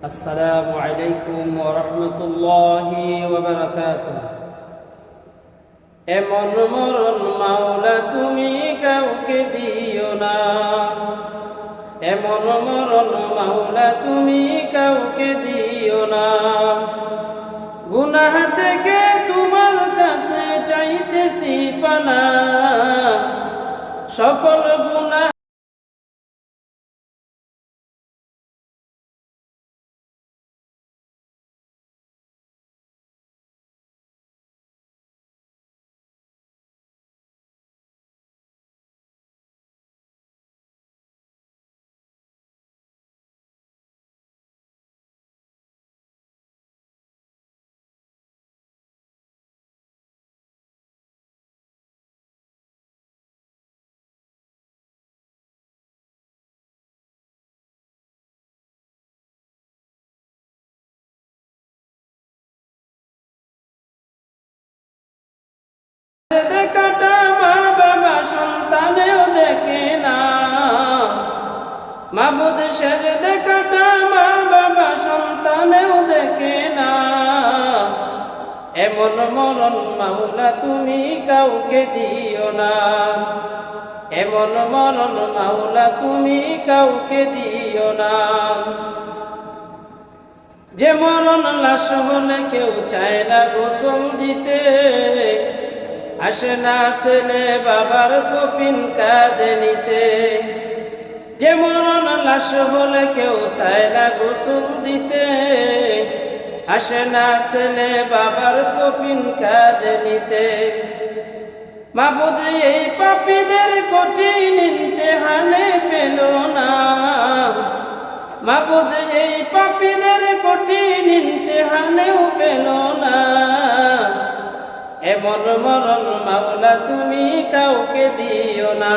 السلام عليكم ورحمة الله وبركاته এমন মরণ মাওলা তুমি কাউকে দিও না এমন মরণ মাওলা তুমি কাউকে দিও না গুনাহ থেকে তোমার কাছে চাইতেছি পানা সকল গুনাহ মাবুদ শেষ দেখাটা মা বাবা সন্তানেও দেখে না। এমন মরণ মাওলা তুমি কাউকে দিও না। এমন মরণ মাওলা তুমি কাউকে দিও না। যে মরণ লাশ হলে কেউ চায় না গোসল দিতে। আসে না ছেলে বাবার কফিন কাঁদে নিতে। যে মরণ লাশ হলে কেউ চায় না গোসল দিতে। আসে না ছেলে বাবার কফিন কাঁদে নিতে। মাবুদ এই পাপীদের কঠিন ইন্তেহানে পেল না। মাবুদ এই পাপীদের কঠিন ইন্তেহানেও পেল না। এমন মরণ মাওলা তুমি কাউকে দিও না।